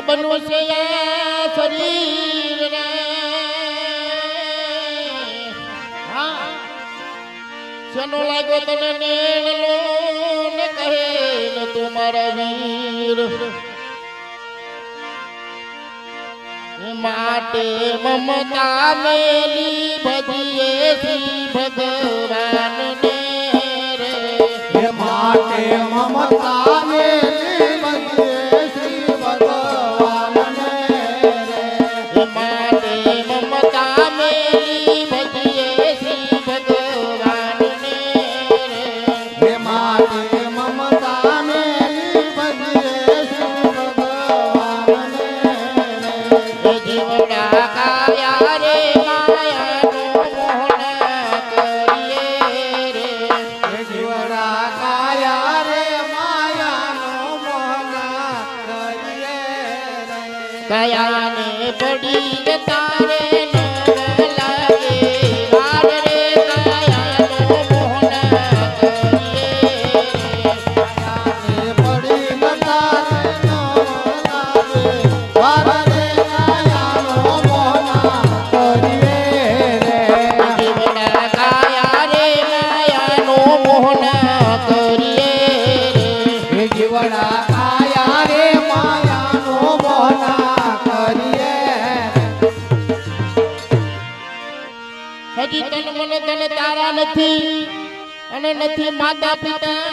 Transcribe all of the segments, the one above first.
બનવું છે આ શરીર રે હા. શેનો લાગ્યો તને નેણલો? ને કહે ને તું મારા વીર. માટે મમતા મેલી ભજીએ ભગવાન રે માટે મમતા દયા ને પડી તારે નથી અને નથી માતા પિતા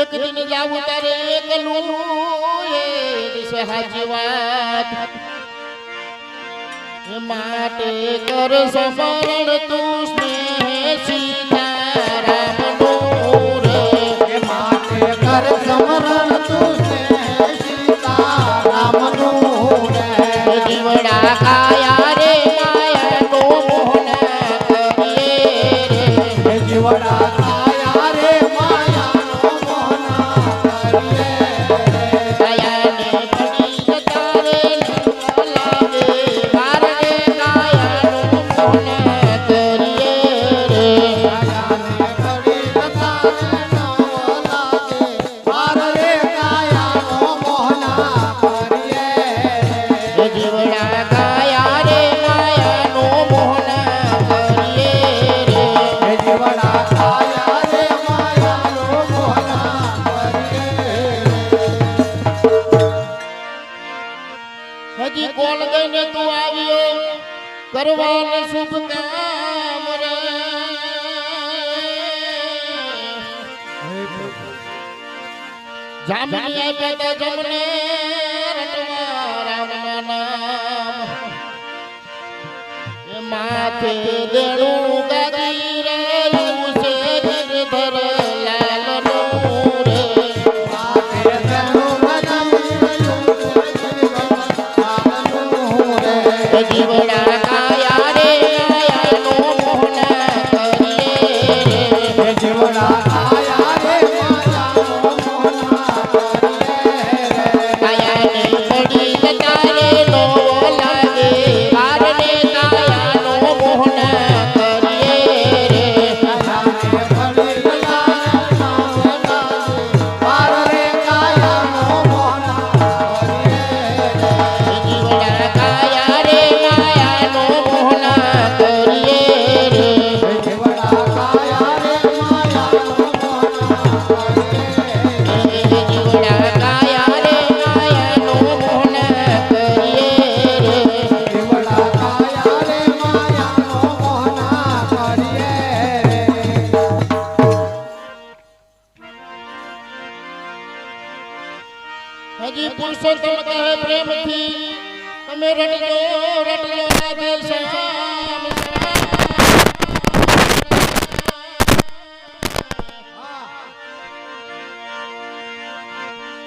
એક દિન જાવું તારે એકલું એ હાજી વાત. માટે કર સમરણ તું સ્નેહ સીતારામ રે. માટે કર સમરણ શુભ કામ રે જામ્યા પેટા જમને માથે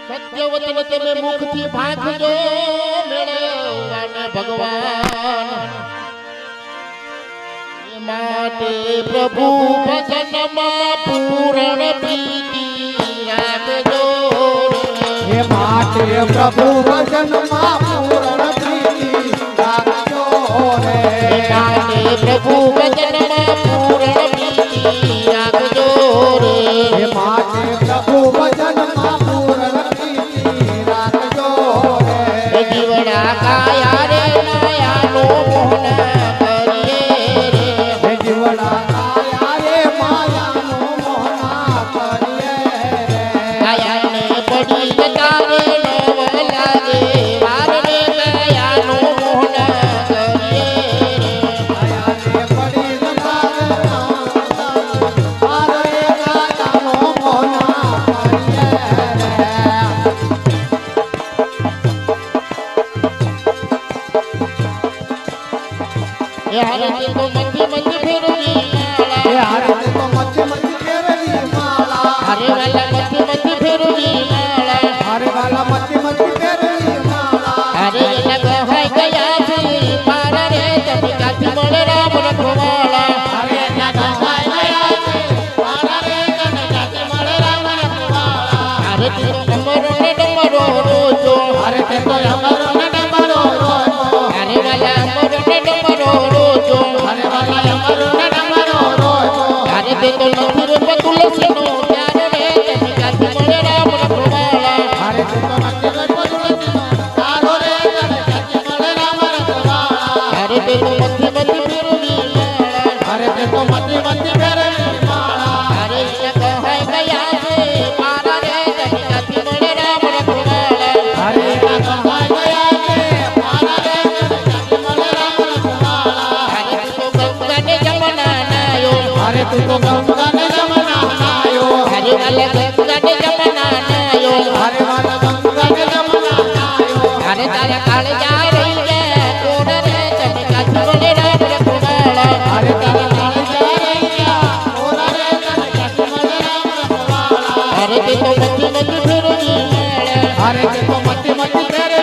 સત્યવતન તમે મુખથી ભાગજો મેળવવાને ભગવાન માટે પ્રભુ ભજનમાં પૂરણ પૂરણ हर मंदी मंदी અરે તું તો ગંગાને જમના નાયો હરે વાલે ગંગાને જમના નાયો વાલે ગંગાને જમના નાયો તારે કાળ જા રે ચમકા તો મતી મતી ફેરવી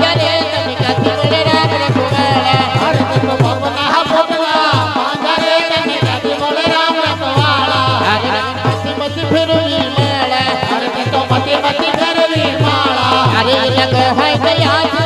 નક હાય દયા